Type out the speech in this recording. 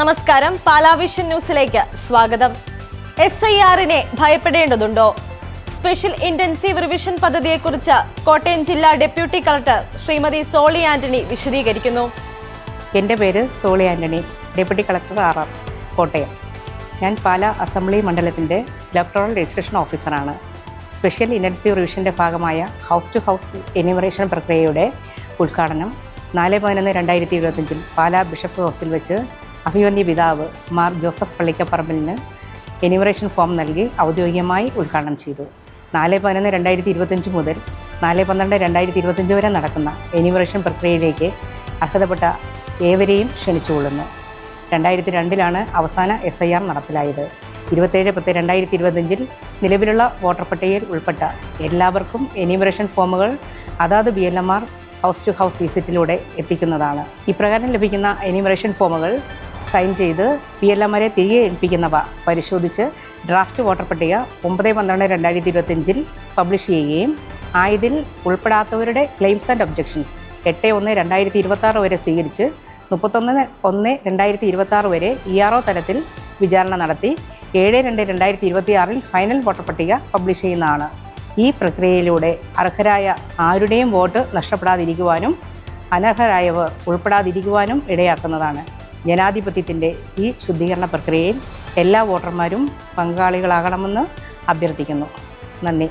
നമസ്കാരം. പാലാവിഷൻ ന്യൂസിലേക്ക് സ്വാഗതം. എസ് ഐ ആറിനെ ഭയപ്പെടേണ്ടതുണ്ടോ? സ്പെഷ്യൽ ഇന്റൻസീവ് റിവിഷൻ പദ്ധതിയെക്കുറിച്ച് കോട്ടയം ജില്ലാ ഡെപ്യൂട്ടി കളക്ടർ ശ്രീമതി സോളി ആന്റണി വിശദീകരിക്കുന്നു. എന്റെ പേര് Soly Antony deputy collector R R Kottayam. ഞാൻ പാല അസംബ്ലി മണ്ഡലത്തിന്റെ ഇലക്ട്രോണൽ രജിസ്ട്രേഷൻ ഓഫീസറാണ്. സ്പെഷ്യൽ ഇന്റൻസീവ് റിവിഷന്റെ ഭാഗമായ ഹൗസ് ടു ഹൗസ് എനിമറേഷൻ പ്രക്രിയയുടെ ഉദ്ഘാടനം നാല് പതിനൊന്ന് രണ്ടായിരത്തി ഇരുപത്തഞ്ചിൽ പാലാ ബിഷപ്പ് ഹൗസിൽ വെച്ച് അഭിവന്യ പിതാവ് മാർ ജോസഫ് പള്ളിക്കപ്പറമ്പിലിന് എനിമറേഷൻ ഫോം നൽകി ഔദ്യോഗികമായി ഉദ്ഘാടനം ചെയ്തു. നാല് പതിനൊന്ന് രണ്ടായിരത്തി ഇരുപത്തഞ്ച് മുതൽ നാല് പന്ത്രണ്ട് രണ്ടായിരത്തി ഇരുപത്തഞ്ച് വരെ നടക്കുന്ന എനിമറേഷൻ പ്രക്രിയയിലേക്ക് അർഹതപ്പെട്ട ഏവരെയും ക്ഷണിച്ചുകൊള്ളുന്നു രണ്ടായിരത്തി രണ്ടിലാണ് അവസാന എസ് ഐ ആർ നടപ്പിലായത്. ഇരുപത്തേഴ് പത്ത് രണ്ടായിരത്തി ഇരുപത്തഞ്ചിൽ നിലവിലുള്ള വോട്ടർ പട്ടികയിൽ ഉൾപ്പെട്ട എല്ലാവർക്കും എനിമറേഷൻ ഫോമുകൾ അതാത് B L M R house to house വിസിറ്റിലൂടെ എത്തിക്കുന്നതാണ്. ഇപ്രകാരം ലഭിക്കുന്ന എനിമറേഷൻ ഫോമുകൾ സൈൻ ചെയ്ത് പി എൽ എമാരെ തിരികെ ഏൽപ്പിക്കുന്നവ പരിശോധിച്ച് ഡ്രാഫ്റ്റ് വോട്ടർ പട്ടിക ഒമ്പത് പന്ത്രണ്ട് രണ്ടായിരത്തി ഇരുപത്തിയഞ്ചിൽ പബ്ലിഷ് ചെയ്യുകയും ആയതിൽ ഉൾപ്പെടാത്തവരുടെ ക്ലെയിംസ് ആൻഡ് ഒബ്ജക്ഷൻസ് എട്ട് ഒന്ന് രണ്ടായിരത്തി ഇരുപത്തി വരെ സ്വീകരിച്ച് മുപ്പത്തൊന്ന് ഒന്ന് രണ്ടായിരത്തി ഇരുപത്തി വരെ ഇ ആർ ഒ തലത്തിൽ വിചാരണ നടത്തി ഏഴ് രണ്ട് രണ്ടായിരത്തി ഇരുപത്തി ആറിൽ ഫൈനൽ വോട്ടർ പട്ടിക പബ്ലിഷ് ചെയ്യുന്നതാണ്. ഈ പ്രക്രിയയിലൂടെ അർഹരായ ആരുടെയും വോട്ട് നഷ്ടപ്പെടാതിരിക്കുവാനും അനർഹരായവർ ഉൾപ്പെടാതിരിക്കുവാനും ഇടയാക്കുന്നതാണ്. ജനാധിപത്യത്തിന്റെ ഈ ശുദ്ധീകരണ പ്രക്രിയയിൽ എല്ലാ വോട്ടർമാരും പങ്കാളികളാകണമെന്ന് അഭ്യർത്ഥിക്കുന്നു. നന്ദി.